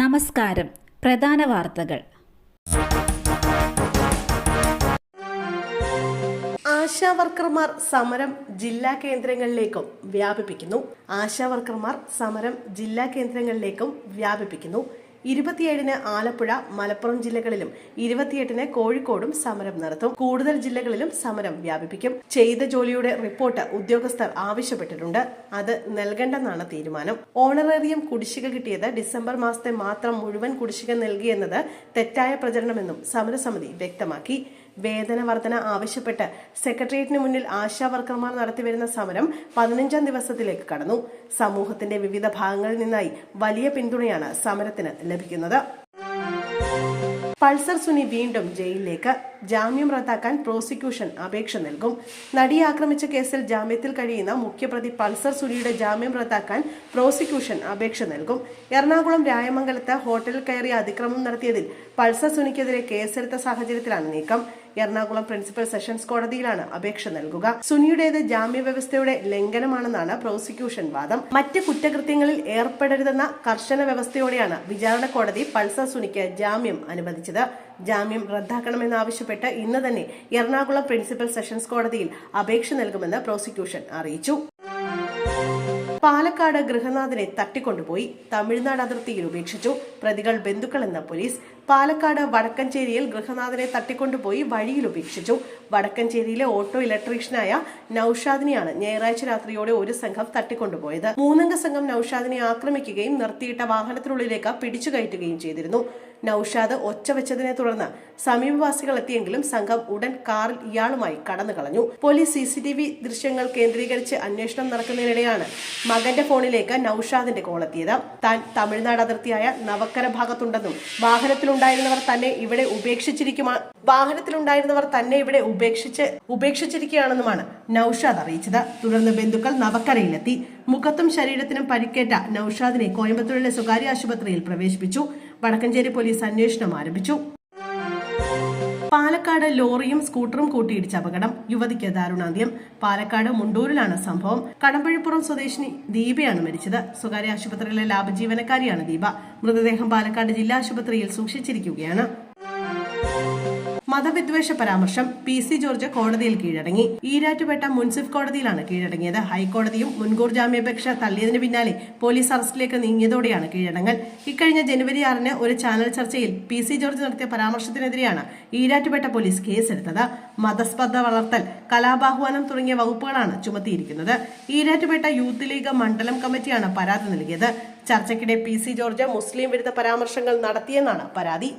നമസ്കാരം. പ്രധാന വാർത്തകൾ. ആശാ വർക്കർമാർ സമരം ജില്ലാ കേന്ദ്രങ്ങളിലേക്കും വ്യാപിപ്പിക്കുന്നു. ആശാ വർക്കർമാർ സമരം ജില്ലാ കേന്ദ്രങ്ങളിലേക്കും വ്യാപിപ്പിക്കുന്നു. ഇരുപത്തിയേഴിന് ആലപ്പുഴ മലപ്പുറം ജില്ലകളിലും ഇരുപത്തിയെട്ടിന് കോഴിക്കോടും സമരം നടത്തും. കൂടുതൽ ജില്ലകളിലും സമരം വ്യാപിപ്പിക്കും. ചെയ്ത ജോലിയുടെ റിപ്പോർട്ട് ഉദ്യോഗസ്ഥർ ആവശ്യപ്പെട്ടിട്ടുണ്ട്. അത് നൽകണ്ടെന്നാണ് തീരുമാനം. ഓണറേറിയം കുടിശ്ശിക കിട്ടിയത് ഡിസംബർ മാസത്തെ മാത്രം മുഴുവൻ കുടിശ്ശിക നൽകിയെന്നത് തെറ്റായ പ്രചരണമെന്നും സമരസമിതി വ്യക്തമാക്കി. വേതന വർധന ആവശ്യപ്പെട്ട് സെക്രട്ടേറിയറ്റിന് മുന്നിൽ ആശാ വർക്കർമാർ നടത്തിവരുന്ന സമരം പതിനഞ്ചാം ദിവസത്തിലേക്ക് കടന്നു. സമൂഹത്തിന്റെ വിവിധ ഭാഗങ്ങളിൽ നിന്നായി വലിയ പിന്തുണയാണ് സമരത്തിന് ലഭിക്കുന്നത്. പൾസർ സുനി വീണ്ടും ജയിലിലേക്ക് ജാമ്യം റദ്ദാക്കാൻ പ്രോസിക്യൂഷൻ അപേക്ഷ നൽകും. നടിയെ ആക്രമിച്ച കേസിൽ ജാമ്യത്തിൽ കഴിയുന്ന മുഖ്യപ്രതി പൾസർ സുനിയുടെ ജാമ്യം റദ്ദാക്കാൻ പ്രോസിക്യൂഷൻ അപേക്ഷ നൽകും. എറണാകുളം രായമംഗലത്ത് ഹോട്ടലിൽ കയറി അതിക്രമം നടത്തിയതിൽ പൾസർ സുനിക്കെതിരെ കേസെടുത്ത സാഹചര്യത്തിലാണ് നീക്കം. എറണാകുളം പ്രിൻസിപ്പൽ സെഷൻസ് കോടതിയിലാണ് അപേക്ഷ നൽകുക. സുനിയുടേത് ജാമ്യ വ്യവസ്ഥയുടെ ലംഘനമാണെന്നാണ് പ്രോസിക്യൂഷൻ വാദം. മറ്റ് കുറ്റകൃത്യങ്ങളിൽ ഏർപ്പെടരുതെന്ന കർശന വ്യവസ്ഥയോടെയാണ് വിചാരണ കോടതി പൾസർ സുനിക്ക് ജാമ്യം അനുവദിച്ചത്. ജാമ്യം റദ്ദാക്കണമെന്നാവശ്യപ്പെട്ട് ഇന്ന് തന്നെ എറണാകുളം പ്രിൻസിപ്പൽ സെഷൻസ് കോടതിയിൽ അപേക്ഷ നൽകുമെന്ന് പ്രോസിക്യൂഷൻ അറിയിച്ചു. പാലക്കാട് ഗൃഹനാഥനെ തട്ടിക്കൊണ്ടുപോയി. തമിഴ്നാട് അതിർത്തിയിൽ ഉപേക്ഷിച്ചു. പ്രതികൾ ബന്ധുക്കളെന്ന പോലീസ് പാലക്കാട് വടക്കഞ്ചേരിയിൽ ഗൃഹനാഥനെ തട്ടിക്കൊണ്ടുപോയി വഴിയിൽ ഉപേക്ഷിച്ചു. വടക്കഞ്ചേരിയിലെ ഓട്ടോ ഇലക്ട്രീഷ്യനായ നൌഷാദിനെയാണ് ഞായറാഴ്ച രാത്രിയോടെ ഒരു സംഘം തട്ടിക്കൊണ്ടുപോയത്. മൂന്നംഗ സംഘം നൌഷാദിനെ ആക്രമിക്കുകയും നിർത്തിയിട്ട വാഹനത്തിനുള്ളിലേക്ക് പിടിച്ചു കയറ്റുകയും ചെയ്തിരുന്നു. നൌഷാദ് ഒച്ച വെച്ചതിനെ തുടർന്ന് സമീപവാസികൾ എത്തിയെങ്കിലും സംഘം ഉടൻ കാറിൽ ഇയാളുമായി കടന്നു കളഞ്ഞു. Police C C T V ദൃശ്യങ്ങൾ കേന്ദ്രീകരിച്ച് അന്വേഷണം നടക്കുന്നതിനിടെയാണ് മകന്റെ ഫോണിലേക്ക് നൌഷാദിന്റെ കോൾ എത്തിയത്. താൻ തമിഴ്നാട് അതിർത്തിയായ നവക്കര ഭാഗത്തുണ്ടെന്നും വാഹനത്തിലുണ്ടായിരുന്നവർ തന്നെ ഇവിടെ ഉപേക്ഷിച്ചിരിക്കുമാ വാഹനത്തിലുണ്ടായിരുന്നവർ തന്നെ ഇവിടെ ഉപേക്ഷിച്ച് ഉപേക്ഷിച്ചിരിക്കുകയാണെന്നുമാണ് നൌഷാദ് അറിയിച്ചത്. തുടർന്ന് ബന്ധുക്കൾ നവക്കരയിലെത്തി. മുഖത്തും ശരീരത്തിനും പരിക്കേറ്റ നൌഷാദിനെ കോയമ്പത്തൂരിലെ സ്വകാര്യ ആശുപത്രിയിൽ പ്രവേശിപ്പിച്ചു. വടക്കഞ്ചേരി പോലീസ് അന്വേഷണം ആരംഭിച്ചു. പാലക്കാട് ലോറിയും സ്കൂട്ടറും കൂട്ടിയിടിച്ച അപകടം. യുവതിക്ക് ദാരുണാന്ത്യം. പാലക്കാട് മുണ്ടൂരിലാണ് സംഭവം. കടമ്പഴിപ്പുറം സ്വദേശിനി ദീപയാണ് മരിച്ചത്. സ്വകാര്യ ആശുപത്രിയിലെ ലാഭ ജീവനക്കാരിയാണ് ദീപ. മൃതദേഹം പാലക്കാട് ജില്ലാ ആശുപത്രിയിൽ സൂക്ഷിച്ചിരിക്കുകയാണ്. മതവിദ്വേഷ പരാമർശം പി സി ജോർജ് കോടതിയിൽ കീഴടങ്ങി. ഈരാറ്റുപേട്ട മുൻസിഫ് കോടതിയിലാണ് കീഴടങ്ങിയത്. ഹൈക്കോടതിയും മുൻകൂർ ജാമ്യാപേക്ഷ തള്ളിയതിന് പിന്നാലെ പോലീസ് അറസ്റ്റിലേക്ക് നീങ്ങിയതോടെയാണ് കീഴടങ്ങൽ. ഇക്കഴിഞ്ഞ ജനുവരി ആറിന് ഒരു ചാനൽ ചർച്ചയിൽ പി സി ജോർജ് നടത്തിയ പരാമർശത്തിനെതിരെയാണ് ഈരാറ്റുപേട്ട പോലീസ് കേസെടുത്തത്. മതസ്പർദ്ധ വളർത്തൽ കലാബാഹ്വാനം തുടങ്ങിയ വകുപ്പുകളാണ് ചുമത്തിയിരിക്കുന്നത്. ഈരാറ്റുപേട്ട യൂത്ത് ലീഗ് മണ്ഡലം കമ്മിറ്റിയാണ് പരാതി നൽകിയത്. ചർച്ചയ്ക്കിടെ പി സി ജോർജ് മുസ്ലിം വിരുദ്ധ പരാമർശങ്ങൾ നടത്തിയെന്നാണ് പരാതി.